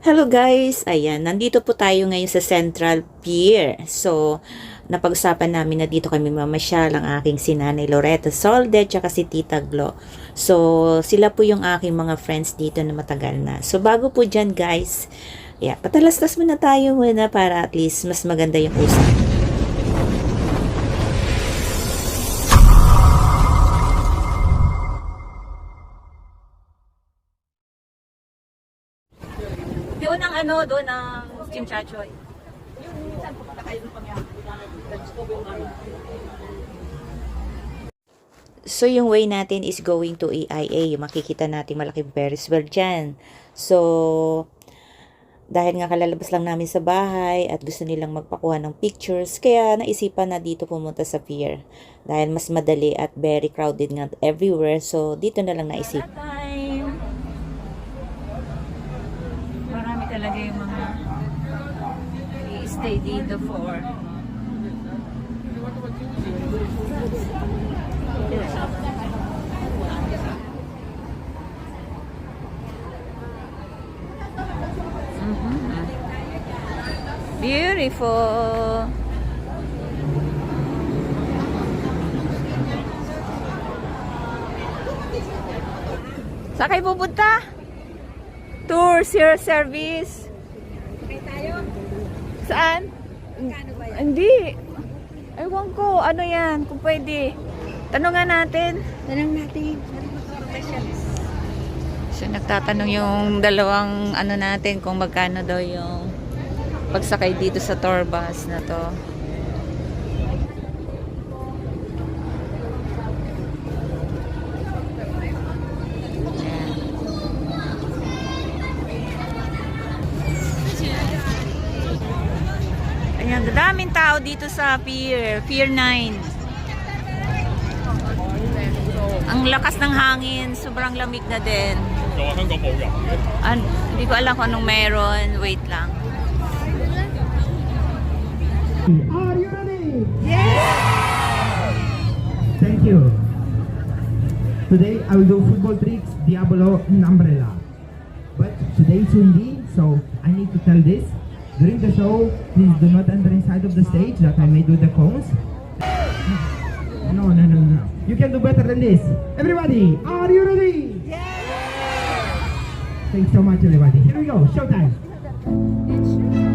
Hello guys! Ayan, nandito po tayo ngayon sa Central Pier. So, napag-usapan namin na dito kami mamasyal ang aking sinanay Loretta Solde tsaka si Tita Glo. So, sila po yung aking mga friends dito na matagal na. So, bago po dyan guys, yeah, patalastas muna tayo muna para at least mas maganda yung usap. Doon ang ano, doon ang chimchachoy. So, yung way natin is going to AIA. Yung makikita natin malaking Ferris wheel dyan. So, dahil nga kalalabas lang namin sa bahay at gusto nilang magpakuha ng pictures, kaya naisipan na dito pumunta sa pier. Dahil mas madali at very crowded nga everywhere. So, dito na lang naisip. Marami talaga yung mga i-stay dito for Beautiful. Saan kayo pupunta? Tour, sir, service. Saan? Hindi. Ewan ko, ano yan, kung pwede. Tanungan natin. Tanong natin. So, nagtatanong yung dalawang ano natin kung magkano daw yung pagsakay dito sa tour bus na to. Ayan, dadaming tao dito sa pier, pier 9. Ang lakas ng hangin, sobrang lamig na din. An hindi ko alam kung anong meron, wait lang. Are you ready? Yes! Thank you. Today I will do football tricks, Diablo and Umbrella. But today it's windy, so I need to tell this During the show, please do not enter inside of the stage that I made with the cones. No, no, no, no. You can do better than this. Everybody, are you ready? Yes! Thanks so much, everybody. Here we go, showtime.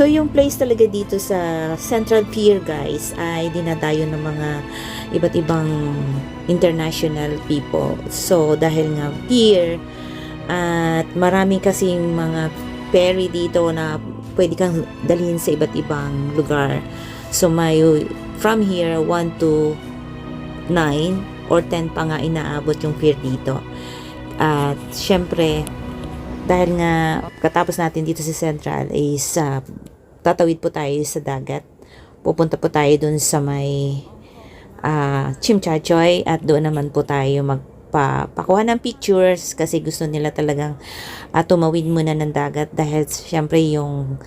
So, yung place talaga dito sa Central Pier, guys, ay dinadayo ng mga iba't ibang international people. So, dahil nga pier, at marami kasing mga ferry dito na pwede kang dalhin sa iba't ibang lugar. So, may from here, 1 to 9 or 10 pa nga inaabot yung pier dito. At, syempre, dahil nga katapos natin dito sa Central is uh, tatawid po tayo sa dagat. Pupunta po tayo dun sa may ah, Chimchachoy at doon naman po tayo magpapakuha ng pictures kasi gusto nila talagang ah, tumawid muna ng dagat dahil syempre yung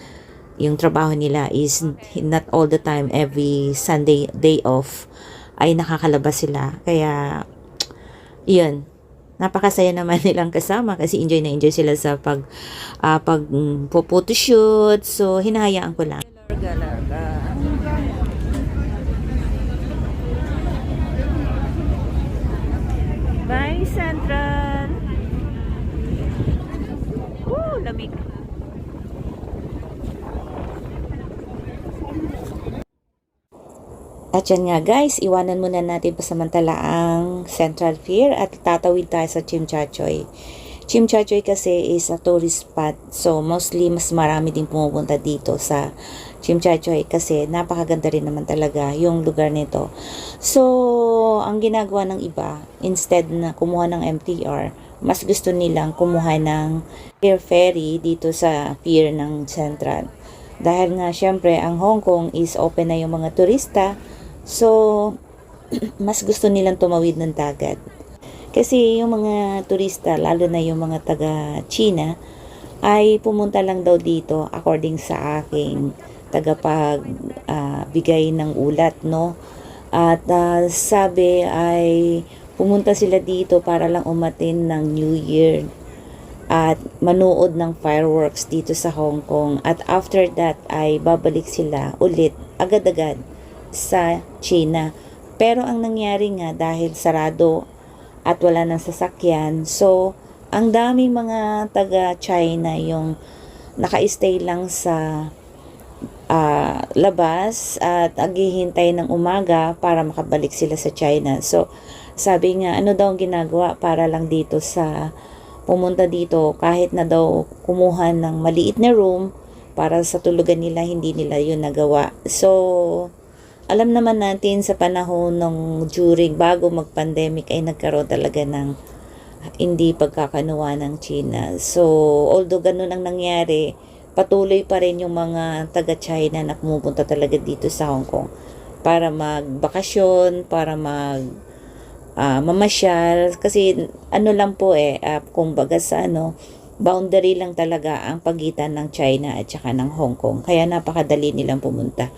yung trabaho nila is not all the time every Sunday day off ay nakakalabas sila kaya yun napakasaya naman nilang kasama kasi enjoy na enjoy sila sa pag uh, pag mm, photoshoot so hinahayaan ko lang. Bye Central Woo, lamig At yan nga guys, iwanan muna natin pasamantala ang Central Pier at tatawid tayo sa Chimchachoy. Chimchachoy kasi is a tourist spot. So mostly mas marami din pumupunta dito sa Chimchachoy kasi napakaganda rin naman talaga yung lugar nito. So ang ginagawa ng iba, instead na kumuha ng MTR, mas gusto nilang kumuha ng air ferry dito sa pier ng Central. Dahil nga syempre ang Hong Kong is open na yung mga turista, So, mas gusto nilang tumawid ng dagat. Kasi yung mga turista, lalo na yung mga taga China, ay pumunta lang daw dito according sa aking tagapag bigay ng ulat, no? At ah, sabi ay pumunta sila dito para lang umatin ng New Year at manood ng fireworks dito sa Hong Kong. At after that ay babalik sila ulit agad-agad sa China. Pero ang nangyari nga dahil sarado at wala ng sasakyan, so ang daming mga taga China yung naka-stay lang sa ah, labas at aghihintay ng umaga para makabalik sila sa China. So sabi nga ano daw ang ginagawa para lang dito sa pumunta dito kahit na daw kumuha ng maliit na room para sa tulugan nila hindi nila yun nagawa. So alam naman natin sa panahon ng during bago mag-pandemic ay nagkaroon talaga ng hindi pagkakanuwa ng China. So, although ganun ang nangyari, patuloy pa rin yung mga taga-China na pumupunta talaga dito sa Hong Kong para magbakasyon, para mag ah, mamasyal. Kasi ano lang po eh, ah, kumbaga sa ano, boundary lang talaga ang pagitan ng China at saka ng Hong Kong. Kaya napakadali nilang pumunta.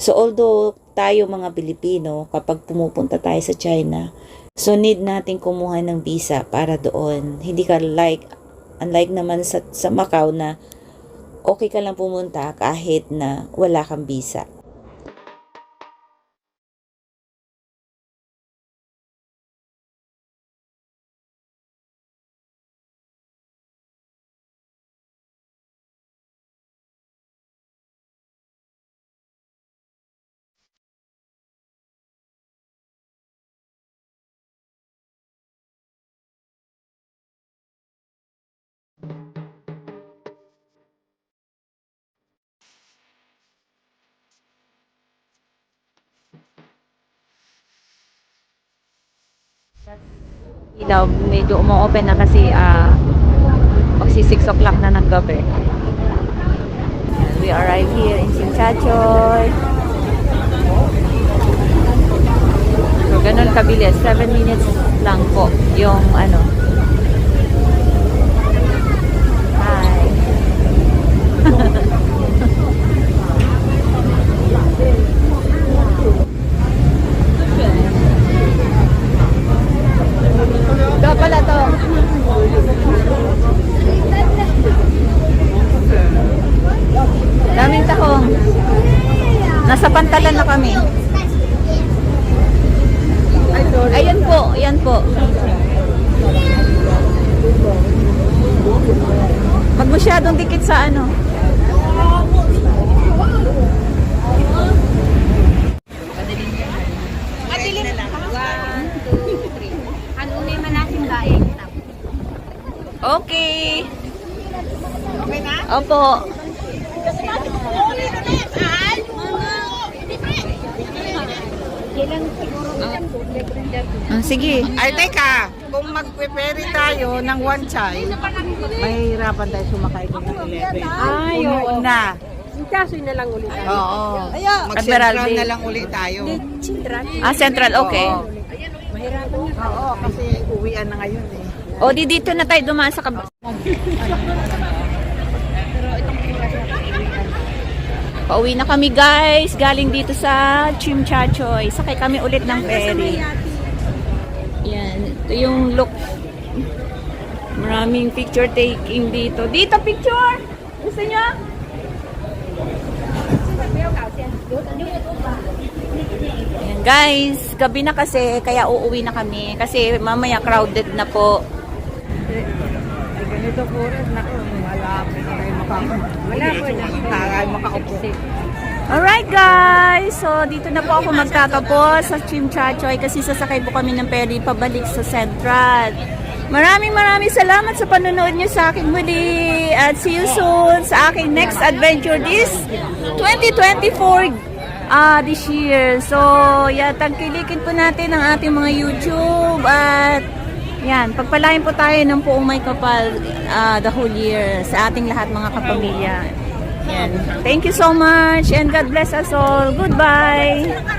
So although tayo mga Pilipino, kapag pumupunta tayo sa China, so need natin kumuha ng visa para doon. Hindi ka like, unlike naman sa, sa Macau na okay ka lang pumunta kahit na wala kang visa. Ilaw, medyo umu-open na kasi ah magsi 6 o'clock na ng gabi. We arrive here in Chinchachoy. So, ganun kabilis. 7 minutes lang po yung ano. Hi. Ito pala to. Daming tahong. Nasa pantalan na kami. Ayan po, ayan po. Masyadong dikit sa ano. Okay. Okay na? Opo. Ah, sige. Ay, teka, kung mag-ferry tayo ng one child, mahihirapan tayo sumakay doon ng 11. Ay, oo. na. Kaso na lang ulit. Oo. Admiral Mag-central na lang ulit tayo. Ah, Central, okay. Oo, kasi uwian na ngayon eh. O, di dito na tayo dumaan sa kab... Pauwi na kami guys, galing dito sa Chimchachoy. Sakay kami ulit ng ferry. Ito yung look. Maraming picture taking dito. Dito picture! Gusto niyo? Ayan guys, gabi na kasi, kaya uuwi na kami. Kasi mamaya crowded na po. Ganito po rin, naku, malapit na tayo makaupo. Malapit na tayo makaupo. Alright guys, so dito na po ako magtatapos sa Chimchachoy kasi sasakay po kami ng ferry pabalik sa Central. Maraming maraming salamat sa panonood niyo sa akin muli at see you soon sa aking next adventure this 2024 ah this year. So, yeah, tangkilikin po natin ang ating mga YouTube at yan, pagpalain po tayo ng puong may kapal ah, the whole year sa ating lahat mga kapamilya. Yan. Thank you so much and God bless us all. Goodbye.